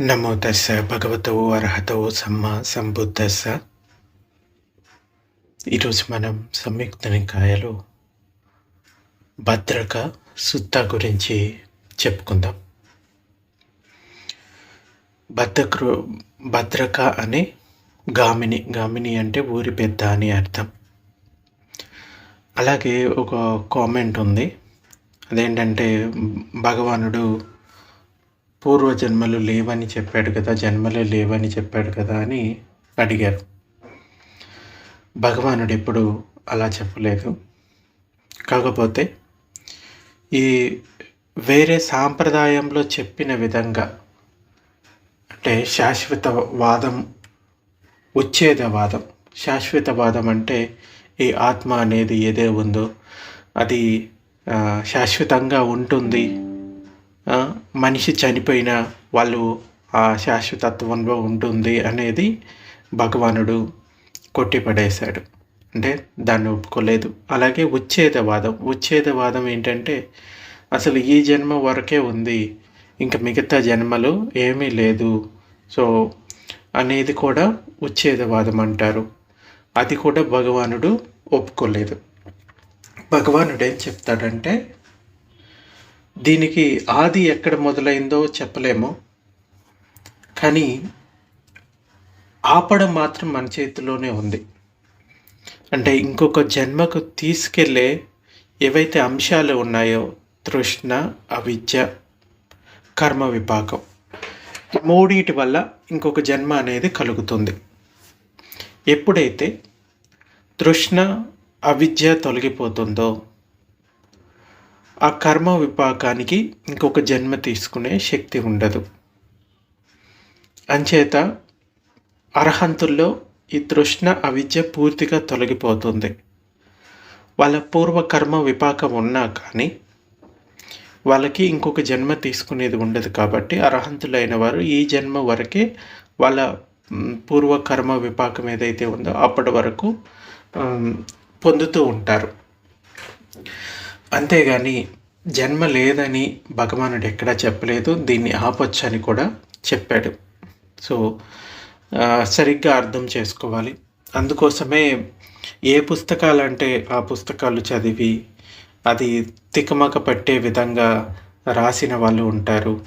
నమో తస్స భగవతో అర్హతో సమ్మ సంబుద్ధస్స. ఈరోజు మనం సంయుక్త నికాయలో భద్రక సుత్త గురించి చెప్పుకుందాం. భద్రక భద్రక అనే గామిని గామిని అంటే ఊరి పెద్ద అని అర్థం. అలాగే ఒక కామెంట్ ఉంది. అదేంటంటే భగవానుడు పూర్వజన్మలు లేవని చెప్పాడు కదా జన్మలే లేవని చెప్పాడు కదా అని అడిగారు. భగవానుడు ఎప్పుడు అలా చెప్పలేదు. కాకపోతే ఈ వేరే సాంప్రదాయంలో చెప్పిన విధంగా అంటే శాశ్వత వాదం ఉచ్ఛేదవాదం శాశ్వతవాదం అంటే ఈ ఆత్మ అనేది ఏదే ఉందో అది శాశ్వతంగా ఉంటుంది మనిషి చనిపోయినా వాళ్ళు ఆ శాశ్వతత్వంలో ఉంటుంది అనేది భగవానుడు కొట్టిపడేశాడు. అంటే దాన్ని ఒప్పుకోలేదు. అలాగే ఉచ్ఛేదవాదం. ఉచ్ఛేదవాదం ఏంటంటే అసలు ఈ జన్మ వరకే ఉంది. ఇంకా మిగతా జన్మలు ఏమీ లేదు. సో అనేది కూడా ఉచ్ఛేదవాదం అంటారు. అది కూడా భగవానుడు ఒప్పుకోలేదు. భగవానుడు ఏం చెప్తాడంటే దీనికి ఆది ఎక్కడ మొదలైందో చెప్పలేము. కానీ ఆపడం మాత్రం మన చేతిలోనే ఉంది. అంటే ఇంకొక జన్మకు తీసుకెళ్ళే ఏవైతే అంశాలు ఉన్నాయో తృష్ణ అవిద్య కర్మ విపాకం ఈ మూడిటి వల్ల ఇంకొక జన్మ అనేది కలుగుతుంది. ఎప్పుడైతే తృష్ణ అవిద్య తొలగిపోతుందో ఆ కర్మ విపాకానికి ఇంకొక జన్మ తీసుకునే శక్తి ఉండదు. అంచేత అర్హంతుల్లో ఈ తృష్ణ అవిద్య పూర్తిగా తొలగిపోతుంది. వాళ్ళ పూర్వకర్మ విపాకం ఉన్నా కానీ వాళ్ళకి ఇంకొక జన్మ తీసుకునేది ఉండదు కాబట్టి అర్హంతులైన వారు ఈ జన్మ వరకే వాళ్ళ పూర్వకర్మ విపాకం ఏదైతే ఉందో అప్పటి వరకు పొందుతూ ఉంటారు. అంతేగాని జన్మ లేదని భగవానుడు ఎక్కడా చెప్పలేదు. దీన్ని ఆపొచ్చని అని కూడా చెప్పాడు. సో సరిగ్గా అర్థం చేసుకోవాలి. అందుకోసమే ఏ పుస్తకాలు అంటే ఆ పుస్తకాలు చదివి అది తికమక పట్టే విధంగా రాసిన వాళ్ళు ఉంటారు.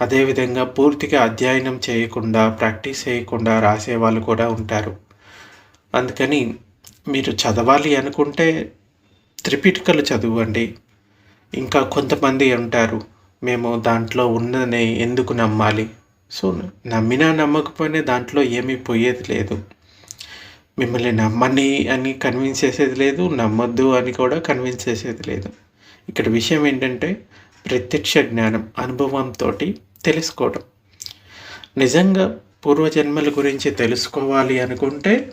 అదేవిధంగా పూర్తిగా అధ్యయనం చేయకుండా ప్రాక్టీస్ చేయకుండా రాసే వాళ్ళు కూడా ఉంటారు. అందుకని మీరు చదవాలి అనుకుంటే త్రిపిటికలు చదవండి. ఇంకా కొంతమంది ఉంటారు మేము దాంట్లో ఉన్నదని ఎందుకు నమ్మాలి? సో నమ్మినా నమ్మకపోయినా దాంట్లో ఏమీ పోయేది లేదు. మిమ్మల్ని నమ్మని అని కన్విన్స్ చేసేది లేదు నమ్మొద్దు అని కూడా కన్విన్స్ చేసేది లేదు. ఇక్కడ విషయం ఏంటంటే ప్రత్యక్ష జ్ఞానం అనుభవంతో తెలుసుకోవడం. నిజంగా పూర్వజన్మల గురించి తెలుసుకోవాలి అనుకుంటే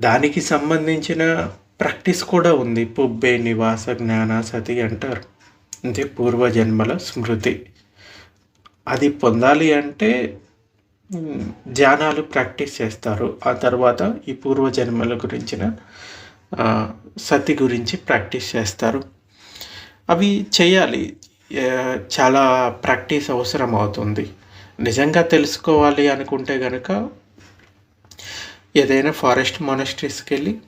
దానికి సంబంధించిన ప్రాక్టీస్ కూడా ఉంది. పుబ్బే నివాస జ్ఞాన సతి అంటారు. అంటే పూర్వజన్మల స్మృతి. అది పొందాలి అంటే ధ్యానాలు ప్రాక్టీస్ చేస్తారు. ఆ తర్వాత ఈ పూర్వజన్మల గురించిన సతి గురించి ప్రాక్టీస్ చేస్తారు. అవి చేయాలి. చాలా ప్రాక్టీస్ అవసరం అవుతుంది. నిజంగా తెలుసుకోవాలి అనుకుంటే కనుక ఏదైనా ఫారెస్ట్ మొనస్ట్రీస్కి వెళ్ళి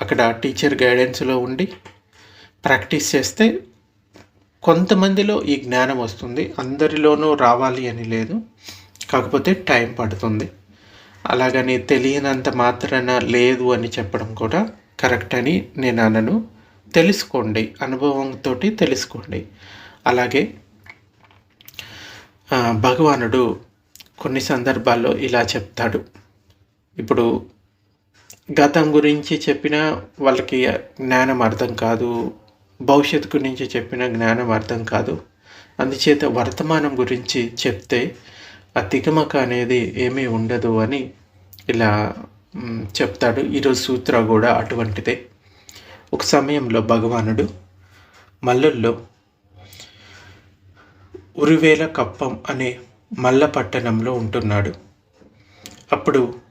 అక్కడ టీచర్ గైడెన్స్లో ఉండి ప్రాక్టీస్ చేస్తే కొంతమందిలో ఈ జ్ఞానం వస్తుంది అందరిలోనూ రావాలి అని లేదు. కాకపోతే టైం పడుతుంది. అలాగని తెలియనంత మాత్రాన లేదు అని చెప్పడం కూడా కరెక్ట్ అని నేను అనను. తెలుసుకోండి అనుభవంతో తెలుసుకోండి. అలాగే భగవానుడు కొన్ని సందర్భాల్లో ఇలా చెప్తాడు. ఇప్పుడు గతం గురించి చెప్పిన వాళ్ళకి జ్ఞానం అర్థం కాదు భవిష్యత్తు గురించి చెప్పిన జ్ఞానం అర్థం కాదు. అందుచేత వర్తమానం గురించి చెప్తే ఆ తికమక అనేది ఏమీ ఉండదు అని ఇలా చెప్తాడు. ఈరోజు సూత్ర కూడా అటువంటిదే. ఒక సమయంలో భగవానుడు మల్లుల్లో ఉరివేల కప్పం అనే మల్ల పట్టణంలో ఉంటున్నాడు. అప్పుడు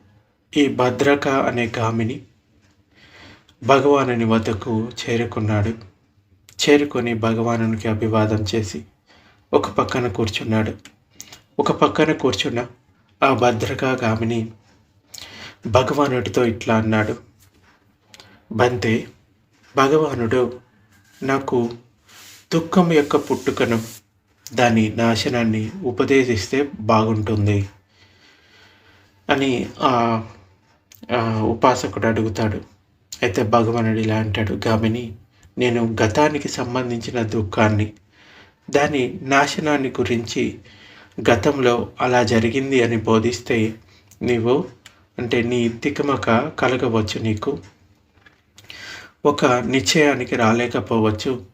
ఈ భద్రక అనే గామిని భగవానుని వద్దకు చేరుకున్నాడు. చేరుకొని భగవానునికి అభివాదం చేసి ఒక పక్కన కూర్చున్నాడు. ఒక పక్కన కూర్చున్న ఆ భద్రకా గామిని భగవానుడితో ఇట్లా అన్నాడు. బంతే భగవానుడు నాకు దుఃఖం యొక్క పుట్టుకను దాని నాశనాన్ని ఉపదేశిస్తే బాగుంటుంది అని ఆ ఆ ఉపాసకుడు అడుగుతాడు. అయితే భగవానుడు ఇలా అంటాడు గామిని నేను గతానికి సంబంధించిన దుఃఖాన్ని దాని నాశనాన్ని గురించి గతంలో అలా జరిగింది అని బోధిస్తే నీవు అంటే నీ తికమక కలగవచ్చు నీకు. ఒక నిశ్చయానికి రాలేకపోవచ్చు.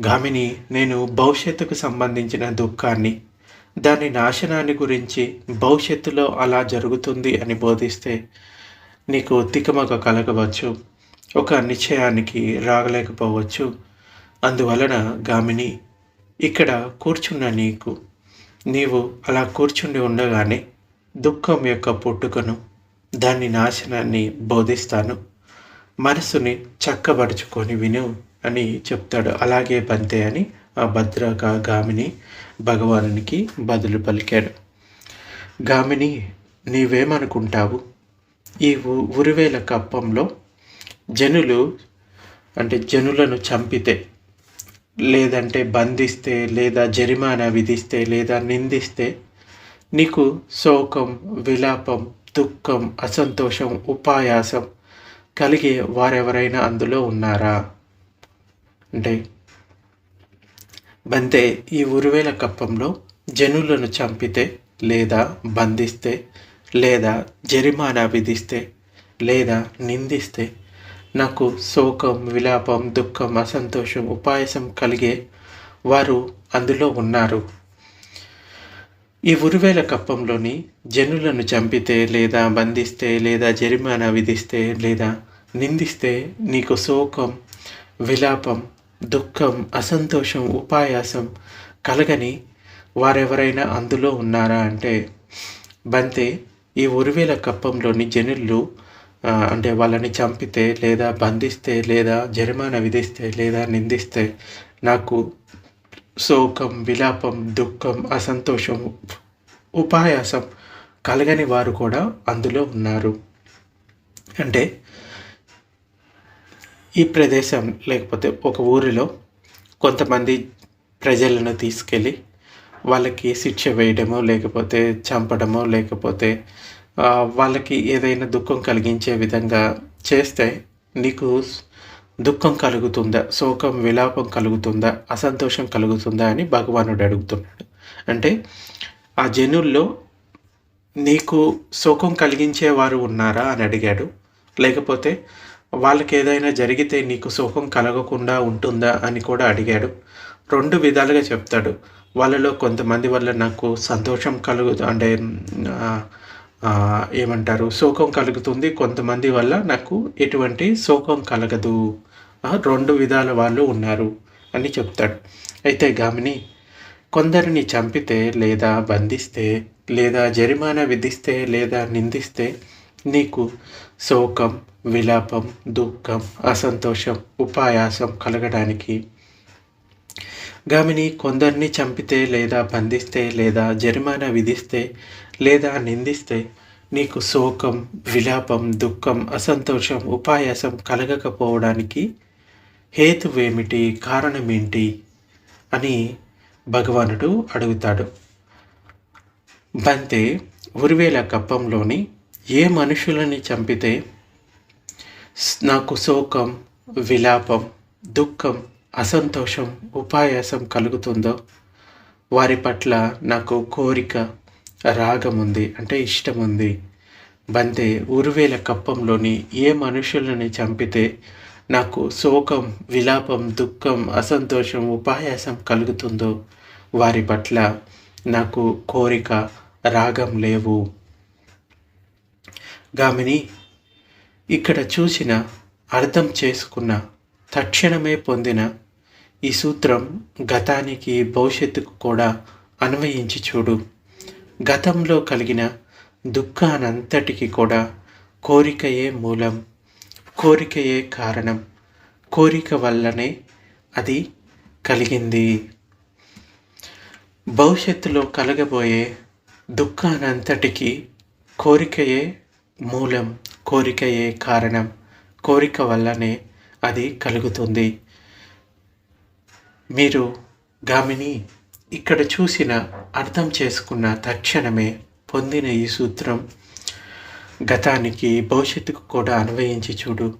గామిని నేను భవిష్యత్తుకు సంబంధించిన దుఃఖాన్ని దాని నాశనాన్ని గురించి భవిష్యత్తులో అలా జరుగుతుంది అని బోధిస్తే నీకు తికమక కలగవచ్చు ఒక నిశ్చయానికి రాగలేకపోవచ్చు. అందువలన గామిని ఇక్కడ కూర్చున్న నీకు నీవు అలా కూర్చుండి ఉండగానే దుఃఖం యొక్క పుట్టుకను దాని నాశనాన్ని బోధిస్తాను. మనసుని చక్కబరుచుకొని విను అని చెప్తాడు. అలాగే బంతే అని ఆ భద్రక గామిని భగవానునికి బదులు పలికాడు గామిని నీవేమనుకుంటావు? ఈ ఉ- ఉరివేల కప్పంలో జనులు అంటే జనులను చంపితే లేదంటే బంధిస్తే లేదా జరిమానా విధిస్తే లేదా నిందిస్తే నీకు శోకం విలాపం దుఃఖం అసంతోషం ఉపాయాసం కలిగే వారెవరైనా అందులో ఉన్నారా? అంటే బంతే ఈ ఉరువేల కప్పంలో జనులను చంపితే లేదా బంధిస్తే లేదా జరిమానా విధిస్తే లేదా నిందిస్తే నాకు శోకం విలాపం దుఃఖం అసంతోషం ఉపాయసం కలిగే వారు అందులో ఉన్నారు. ఈ ఉరివేల కప్పంలోని జనులను చంపితే లేదా బంధిస్తే లేదా జరిమానా విధిస్తే లేదా నిందిస్తే నీకు శోకం విలాపం దుఃఖం అసంతోషం ఉపాయాసం కలగని వారెవరైనా అందులో ఉన్నారా అంటే బంతే ఈ ఉరివేల కప్పంలోని జనులు అంటే వాళ్ళని చంపితే లేదా బంధిస్తే లేదా జరిమానా విధిస్తే లేదా నిందిస్తే నాకు శోకం విలాపం దుఃఖం అసంతోషం ఉపాయాసం కలగని వారు కూడా అందులో ఉన్నారు. అంటే ఈ ప్రదేశం లేకపోతే ఒక ఊరిలో కొంతమంది ప్రజలను తీసుకెళ్ళి వాళ్ళకి శిక్ష వేయడమో లేకపోతే చంపడమో లేకపోతే వాళ్ళకి ఏదైనా దుఃఖం కలిగించే విధంగా చేస్తే నీకు దుఃఖం కలుగుతుందా శోకం విలాపం కలుగుతుందా అసంతోషం కలుగుతుందా అని భగవానుడు అడుగుతున్నాడు. అంటే ఆ జనుల్లో నీకు శోకం కలిగించే వారు ఉన్నారా అని అడిగాడు. లేకపోతే వాళ్ళకి ఏదైనా జరిగితే నీకు శోకం కలగకుండా ఉంటుందా అని కూడా అడిగాడు. రెండు విధాలుగా చెప్తాడు. వాళ్ళలో కొంతమంది వల్ల నాకు సంతోషం కలుగు అంటే ఏమంటారు శోకం కలుగుతుంది. కొంతమంది వల్ల నాకు ఎటువంటి శోకం కలగదు. రెండు విధాల వాళ్ళు ఉన్నారు అని చెప్తాడు. అయితే గామిని కొందరిని చంపితే లేదా బంధిస్తే లేదా జరిమానా విధిస్తే లేదా నిందిస్తే నీకు శోకం విలాపం దుఃఖం అసంతోషం ఉపాయాసం కలగడానికి గామిని కొందరిని చంపితే లేదా బంధిస్తే లేదా జరిమానా విధిస్తే లేదా నిందిస్తే నీకు శోకం విలాపం దుఃఖం అసంతోషం ఉపాయాసం కలగకపోవడానికి హేతువేమిటి కారణమేంటి అని భగవానుడు అడుగుతాడు. బంతే ఉరివేల కప్పంలోని ఏ మనుషులని చంపితే నాకు శోకం విలాపం దుఃఖం అసంతోషం ఉపాయాసం కలుగుతుందో వారి పట్ల నాకు కోరిక రాగం ఉంది అంటే ఇష్టం ఉంది. బంతే ఉరువేల కప్పంలోని ఏ మనుషులని చంపితే నాకు శోకం విలాపం దుఃఖం అసంతోషం ఉపాయాసం కలుగుతుందో వారి పట్ల నాకు కోరిక రాగం లేవు. గామిని ఇక్కడ చూసిన అర్థం చేసుకున్న తక్షణమే పొందిన ఈ సూత్రం గతానికి భవిష్యత్తుకు కూడా అన్వయించి చూడు. గతంలో కలిగిన దుఃఖానంతటికి కూడా కోరికయే మూలం కోరికయే కారణం. కోరిక వల్లనే అది కలిగింది. భవిష్యత్తులో కలగబోయే దుఃఖానంతటికి కోరికయే మూలం కోరికయే కారణం. కోరిక వల్లనే అది కలుగుతుంది. మీరు గామిని ఇక్కడ చూసిన అర్థం చేసుకున్న తక్షణమే పొందిన ఈ సూత్రం గతానికి భవిష్యత్తుకు కూడా అన్వయించి చూడు.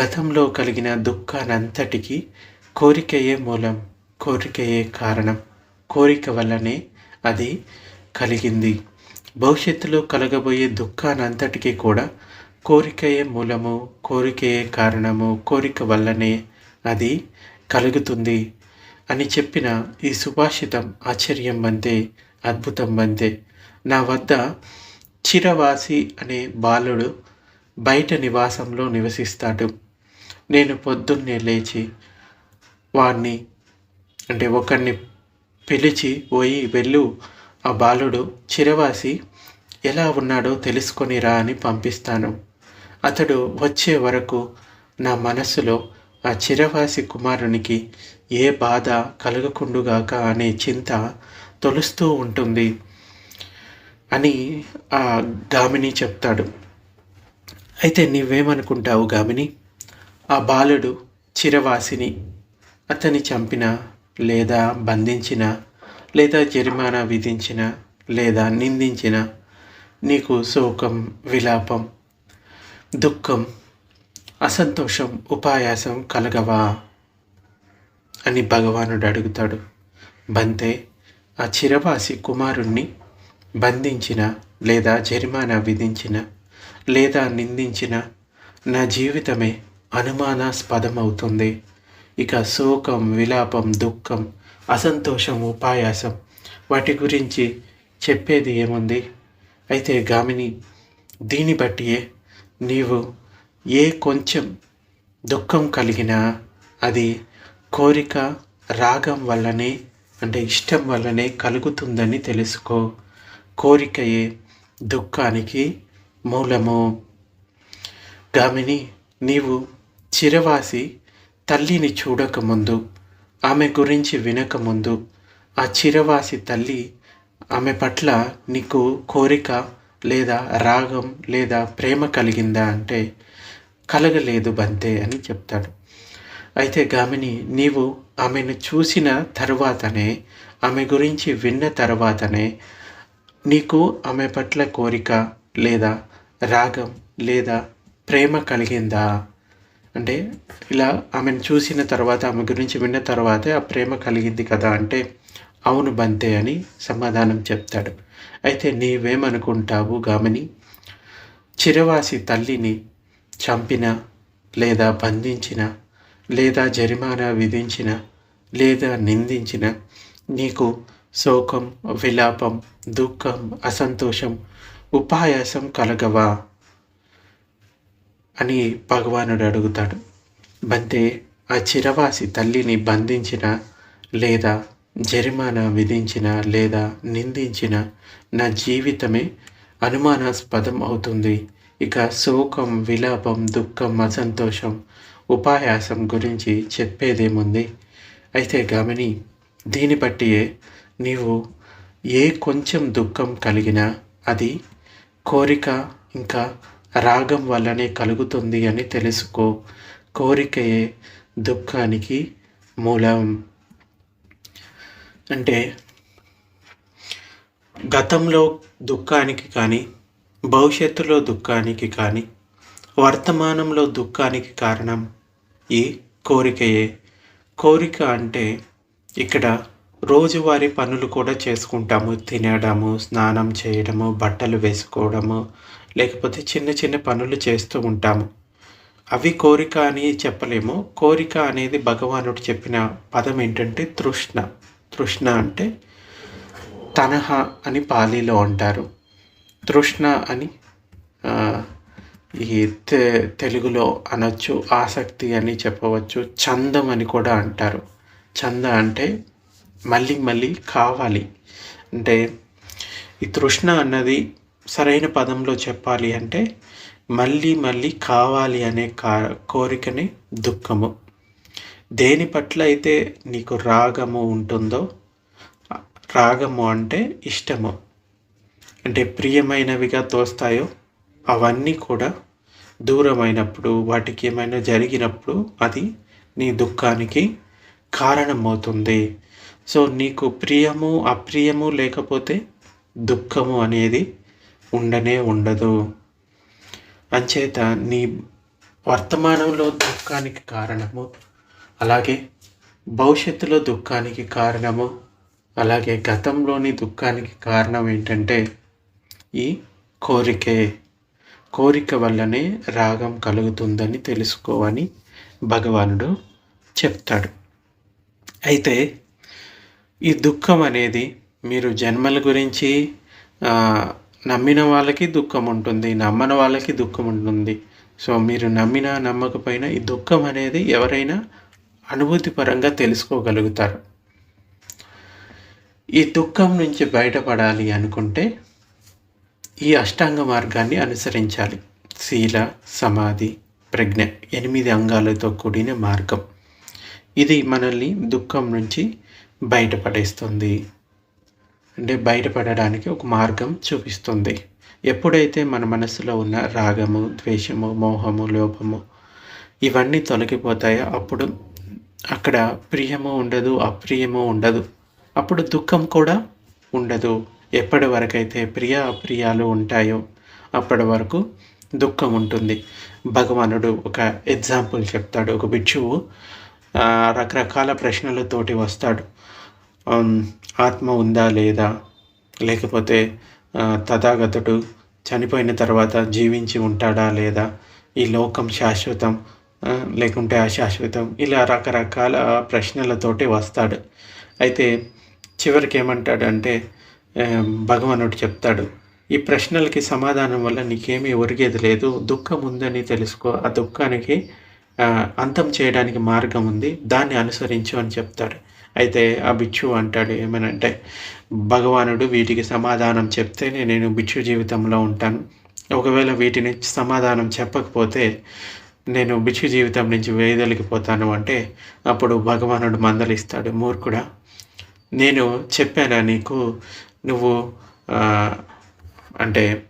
గతంలో కలిగిన దుఃఖానంతటికి కోరికయే మూలం కోరికయే కారణం. కోరిక వల్లనే అది కలిగింది. భవిష్యత్తులో కలగబోయే దుఃఖానంతటికీ కూడా కోరికయే మూలము కోరికయే కారణము కోరిక వల్లనే అది కలుగుతుంది. అని చెప్పిన ఈ సుభాషితం ఆశ్చర్యం వందే అద్భుతం వందే. నా వద్ద చిరవాసి అనే బాలుడు బయట నివాసంలో నివసిస్తాడు. నేను పొద్దున్నే లేచి వాడిని అంటే ఒకరిని పిలిచి పోయి వెళ్ళు. ఆ బాలుడు చిరవాసి ఎలా ఉన్నాడో తెలుసుకొని రా అని పంపిస్తాను. అతడు వచ్చే వరకు నా మనసులో ఆ చిరవాసి కుమారునికి ఏ బాధ కలగకుండుగాక అనే చింత తొలుస్తూ ఉంటుంది అని ఆ గామిని చెప్తాడు. అయితే నీవేమనుకుంటావు గామిని? ఆ బాలుడు చిరవాసిని అతని చంపిన లేదా బంధించిన లేదా జరిమానా విధించిన లేదా నిందించిన నీకు శోకం విలాపం దుఃఖం అసంతోషం ఉపాయాసం కలగవా? అని భగవానుడు అడుగుతాడు. బంతే ఆ చిరవాసి కుమారుణ్ణి బంధించిన లేదా జరిమానా విధించిన లేదా నిందించిన నా జీవితమే అనుమానాస్పదమవుతుంది. ఇక శోకం విలాపం దుఃఖం అసంతోషం ఉపాయాసం వాటి గురించి చెప్పేది ఏముంది? అయితే గామిని దీన్ని బట్టియే నీవు ఏ కొంచెం దుఃఖం కలిగినా అది కోరిక రాగం వల్లనే అంటే ఇష్టం వల్లనే కలుగుతుందని తెలుసుకో. కోరికయే దుఃఖానికి మూలము. గామిని నీవు చిరవాసి తల్లిని చూడకముందు ఆమె గురించి వినకముందు ఆ చిరవాసి తల్లి ఆమె పట్ల నీకు కోరిక లేదా రాగం లేదా ప్రేమ కలిగిందా అంటే కలగలేదు బంతే అని చెప్తాడు. అయితే గామిని నీవు ఆమెను చూసిన తర్వాతనే ఆమె గురించి విన్న తర్వాతనే నీకు ఆమె పట్ల కోరిక లేదా రాగం లేదా ప్రేమ కలిగిందా? అంటే ఇలా ఆమెను చూసిన తర్వాత ఆమె గురించి విన్న తర్వాతే ఆ ప్రేమ కలిగింది కదా అంటే అవును బంతే అని సమాధానం చెప్తాడు. అయితే నీవేమనుకుంటావు గామిని? చిరవాసి తల్లిని చంపిన లేదా బంధించిన లేదా జరిమానా విధించిన లేదా నిందించిన నీకు శోకం విలాపం దుఃఖం అసంతోషం ఉపాయాసం కలగవా? అని భగవానుడు అడుగుతాడు. బంతే ఆ చిరవాసి తల్లిని బంధించిన లేదా జరిమానా విధించిన లేదా నిందించిన నా జీవితమే అనుమానాస్పదం అవుతుంది. ఇక శోకం విలాపం దుఃఖం అసంతోషం ఉపాయాసం గురించి చెప్పేదేముంది? అయితే గమని దీన్ని బట్టియే నీవు ఏ కొంచెం దుఃఖం కలిగినా అది కోరిక ఇంకా రాగం వల్లనే కలుగుతుంది అని తెలుసుకో. కోరికయే దుఃఖానికి మూలం. అంటే గతంలో దుఃఖానికి కానీ భవిష్యత్తులో దుఃఖానికి కానీ వర్తమానంలో దుఃఖానికి కారణం ఈ కోరికయే. కోరిక అంటే ఇక్కడ రోజువారీ పనులు కూడా చేసుకుంటాము. తినడము స్నానం చేయడము బట్టలు వేసుకోవడము లేకపోతే చిన్న చిన్న పనులు చేస్తూ ఉంటాము. అవి కోరిక అని చెప్పలేము. కోరిక అనేది భగవానుడు చెప్పిన పదం ఏంటంటే తృష్ణ. తృష్ణ అంటే తనహ అని పాలీలో అంటారు. తృష్ణ అని ఈ తె తెలుగులో అనొచ్చు ఆసక్తి అని చెప్పవచ్చు చందం అని కూడా అంటారు. చంద అంటే మళ్ళీ మళ్ళీ కావాలి. అంటే ఈ తృష్ణ అన్నది సరైన పదంలో చెప్పాలి అంటే మళ్ళీ మళ్ళీ కావాలి అనే కా కోరికని దుఃఖము. దేని పట్ల అయితే నీకు రాగము ఉంటుందో రాగము అంటే ఇష్టము. అంటే ప్రియమైనవిగా తోస్తాయో అవన్నీ కూడా దూరమైనప్పుడు వాటికి ఏమైనా జరిగినప్పుడు అది నీ దుఃఖానికి కారణమవుతుంది. సో నీకు ప్రియము అప్రియము లేకపోతే దుఃఖము అనేది ఉండనే ఉండదు. అంచేత నీ వర్తమానంలో దుఃఖానికి కారణము అలాగే భవిష్యత్తులో దుఃఖానికి కారణము అలాగే గతంలోని దుఃఖానికి కారణం ఏంటంటే ఈ కోరికే కోరిక వల్లనే రాగం కలుగుతుందని తెలుసుకోవని భగవానుడు చెప్తాడు. అయితే ఈ దుఃఖం అనేది మీరు జన్మల గురించి నమ్మిన వాళ్ళకి దుఃఖం ఉంటుంది నమ్మని వాళ్ళకి దుఃఖం ఉంటుంది. సో మీరు నమ్మినా నమ్మకపోయినా ఈ దుఃఖం అనేది ఎవరైనా అనుభూతి పరంగా తెలుసుకోగలుగుతారు. ఈ దుఃఖం నుంచి బయటపడాలి అనుకుంటే ఈ అష్టాంగ మార్గాన్ని అనుసరించాలి. శీల సమాధి ప్రజ్ఞ ఎనిమిది అంగాలతో కూడిన మార్గం. ఇది మనల్ని దుఃఖం నుంచి బయటపడేస్తుంది. అంటే బయటపడడానికి ఒక మార్గం చూపిస్తుంది. ఎప్పుడైతే మన మనసులో ఉన్న రాగము ద్వేషము మోహము లోపము ఇవన్నీ తొలగిపోతాయో అప్పుడు అక్కడ ప్రియము ఉండదు అప్రియము ఉండదు. అప్పుడు దుఃఖం కూడా ఉండదు. ఎప్పటి వరకైతే ప్రియ అప్రియాలు ఉంటాయో అప్పటి వరకు దుఃఖం ఉంటుంది. భగవానుడు ఒక ఎగ్జాంపుల్ చెప్తాడు. ఒక బిచ్చువు రకరకాల ప్రశ్నలతోటి వస్తాడు. ఆత్మ ఉందా లేదా? లేకపోతే తథాగతుడు చనిపోయిన తర్వాత జీవించి ఉంటాడా లేదా? ఈ లోకం శాశ్వతం లేకుంటే అశాశ్వతం ఇలా రకరకాల ప్రశ్నలతోటి వస్తాడు. అయితే చివరికి ఏమంటాడంటే భగవానుడు చెప్తాడు ఈ ప్రశ్నలకి సమాధానం వల్ల నీకేమీ ఒరిగేది లేదు. దుఃఖం ఉందని తెలుసుకో. ఆ దుఃఖానికి అంతం చేయడానికి మార్గం ఉంది. దాన్ని అనుసరించు అని చెప్తాడు. అయితే ఆ బిచ్చు అంటాడు ఏమనంటే భగవానుడు వీటికి సమాధానం చెప్తేనే నేను బిచ్చు జీవితంలో ఉంటాను. ఒకవేళ వీటిని సమాధానం చెప్పకపోతే నేను బిచ్చు జీవితం నుంచి వేదలిగిపోతాను అంటే అప్పుడు భగవానుడు మందలిస్తాడు మూర్ఖుడా నేను చెప్పానా నీకు? నువ్వు అంటే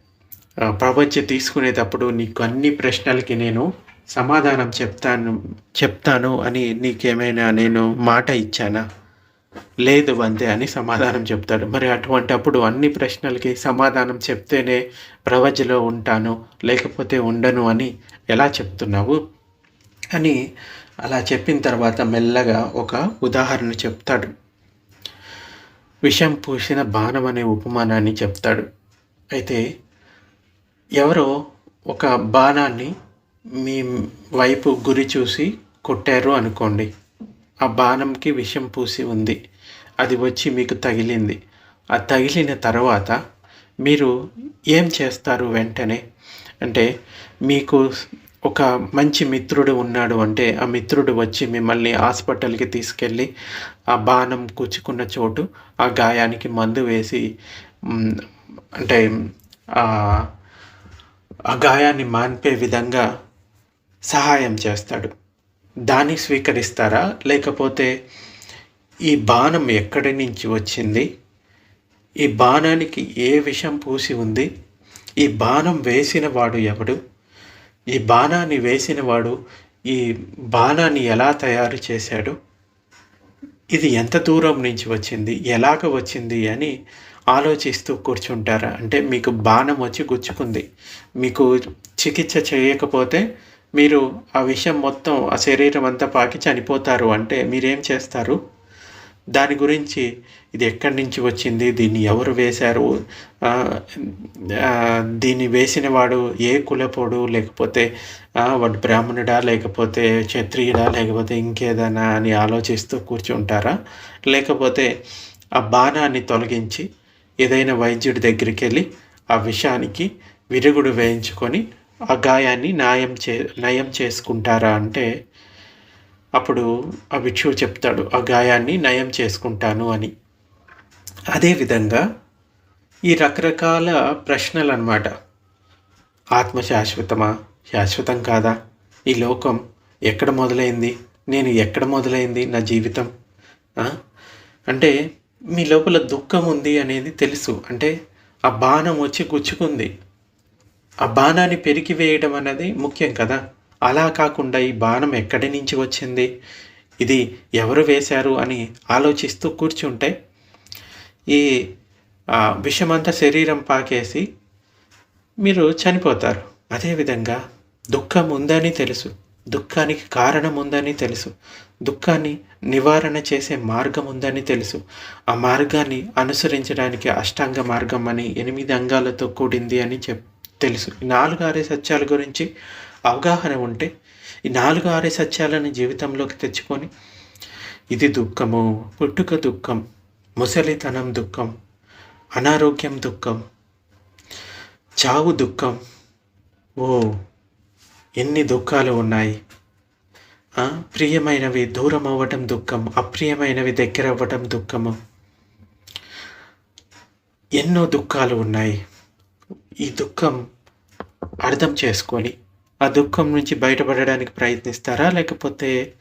ప్రపంచ తీసుకునేటప్పుడు నీకు అన్ని ప్రశ్నలకి నేను సమాధానం చెప్తాను చెప్తాను అని నీకేమైనా నేను మాట ఇచ్చానా? లేదు అంతే అని సమాధానం చెప్తాడు. మరి అటువంటి అప్పుడు అన్ని ప్రశ్నలకి సమాధానం చెప్తేనే ప్రవజలో ఉంటాను లేకపోతే ఉండను అని ఎలా చెప్తున్నావు? అని అలా చెప్పిన తర్వాత మెల్లగా ఒక ఉదాహరణ చెప్తాడు. విషం పూసిన బాణం అనే ఉపమానాన్ని చెప్తాడు. అయితే ఎవరో ఒక బాణాన్ని మీ వైపు గురి చూసి కొట్టారు అనుకోండి. ఆ బాణంకి విషం పూసి ఉంది. అది వచ్చి మీకు తగిలింది. ఆ తగిలిన తర్వాత మీరు ఏం చేస్తారు వెంటనే? అంటే మీకు ఒక మంచి మిత్రుడు ఉన్నాడు అంటే ఆ మిత్రుడు వచ్చి మిమ్మల్ని హాస్పిటల్కి తీసుకెళ్ళి ఆ బాణం కూచుకున్న చోటు ఆ గాయానికి మందు వేసి అంటే ఆ గాయాన్ని మాన్పే విధంగా సహాయం చేస్తాడు. దాన్ని స్వీకరిస్తారా? లేకపోతే ఈ బాణం ఎక్కడి నుంచి వచ్చింది? ఈ బాణానికి ఏ విషం పూసి ఉంది? ఈ బాణం వేసిన వాడు ఎవడు? ఈ బాణాన్ని వేసినవాడు ఈ బాణాన్ని ఎలా తయారు చేశాడు? ఇది ఎంత దూరం నుంచి వచ్చింది? ఎలాగ వచ్చింది అని ఆలోచిస్తూ కూర్చుంటారా? అంటే మీకు బాణం వచ్చి గుచ్చుకుంది. మీకు చికిత్స చేయకపోతే మీరు ఆ విషయం మొత్తం ఆ శరీరం అంతా పాకి చనిపోతారు. అంటే మీరేం చేస్తారు? దాని గురించి ఇది ఎక్కడి నుంచి వచ్చింది? దీన్ని ఎవరు వేశారు? దీన్ని వేసిన వాడు ఏ కులపోడు? లేకపోతే వాడు బ్రాహ్మణుడా? లేకపోతే క్షత్రియుడా? లేకపోతే ఇంకేదైనా అని ఆలోచిస్తూ కూర్చుంటారా? లేకపోతే ఆ బాణాన్ని తొలగించి ఏదైనా వైద్యుడి దగ్గరికి వెళ్ళి ఆ విషానికి విరుగుడు వేయించుకొని ఆ గాయాన్ని నయం చే నయం చేసుకుంటారా అంటే అప్పుడు ఆ భిక్షువు చెప్తాడు ఆ గాయాన్ని నయం చేసుకుంటాను అని. అదేవిధంగా ఈ రకరకాల ప్రశ్నలు అన్నమాట ఆత్మ శాశ్వతమా శాశ్వతం కాదా? ఈ లోకం ఎక్కడ మొదలైంది? నేను ఎక్కడ మొదలైంది నా జీవితం? అంటే మీ లోపల దుఃఖం ఉంది అనేది తెలుసు. అంటే ఆ బాణం వచ్చి గుచ్చుకుంది. ఆ బాణాన్ని పెరిగి వేయడం అనేది ముఖ్యం కదా? అలా కాకుండా ఈ బాణం ఎక్కడి నుంచి వచ్చింది? ఇది ఎవరు వేశారు? అని ఆలోచిస్తూ కూర్చుంటే ఈ విషమంతా శరీరం పాకేసి మీరు చనిపోతారు. అదేవిధంగా దుఃఖం ఉందని తెలుసు. దుఃఖానికి కారణం ఉందని తెలుసు. దుఃఖాన్ని నివారణ చేసే మార్గం ఉందని తెలుసు. ఆ మార్గాన్ని అనుసరించడానికి అష్టాంగ మార్గం అని ఎనిమిది అంగాలతో కూడింది అని చెప్ తెలుసు. ఈ నాలుగు ఆరే సత్యాల గురించి అవగాహన ఉంటే ఈ నాలుగు ఆరే సత్యాలను జీవితంలోకి తెచ్చుకొని ఇది దుఃఖము పుట్టుక దుఃఖం ముసలితనం దుఃఖం అనారోగ్యం దుఃఖం చావు దుఃఖం. ఓ ఎన్ని దుఃఖాలు ఉన్నాయి. ప్రియమైనవి దూరం అవ్వటం దుఃఖం అప్రియమైనవి దగ్గర అవ్వటం దుఃఖము. ఎన్నో దుఃఖాలు ఉన్నాయి. ఈ దుఃఖం అర్థం చేసుకొని ఆ దుఃఖం నుంచి బయటపడడానికి ప్రయత్నిస్తారా? లేకపోతే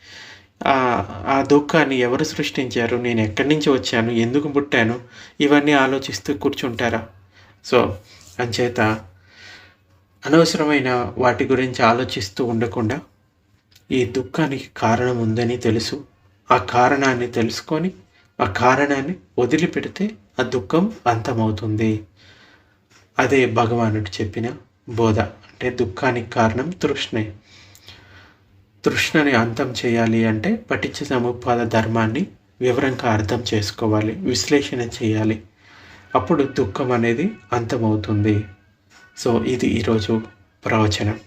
ఆ దుఃఖాన్ని ఎవరు సృష్టించారు? నేను ఎక్కడి నుంచి వచ్చాను? ఎందుకు పుట్టాను? ఇవన్నీ ఆలోచిస్తూ కూర్చుంటారా? సో అంచేత అనవసరమైన వాటి గురించి ఆలోచిస్తూ ఉండకుండా ఈ దుఃఖానికి కారణం ఉందని తెలుసు. ఆ కారణాన్ని తెలుసుకొని ఆ కారణాన్ని వదిలిపెడితే ఆ దుఃఖం అంతమవుతుంది. అదే భగవానుడు చెప్పిన బోధ. అంటే దుఃఖానికి కారణం తృష్ణే. తృష్ణని అంతం చేయాలి అంటే పఠించ సముపాద ధర్మాన్ని వివరంగా అర్థం చేసుకోవాలి విశ్లేషణ చేయాలి. అప్పుడు దుఃఖం అనేది అంతమవుతుంది. సో ఇది ఈరోజు ప్రవచనం.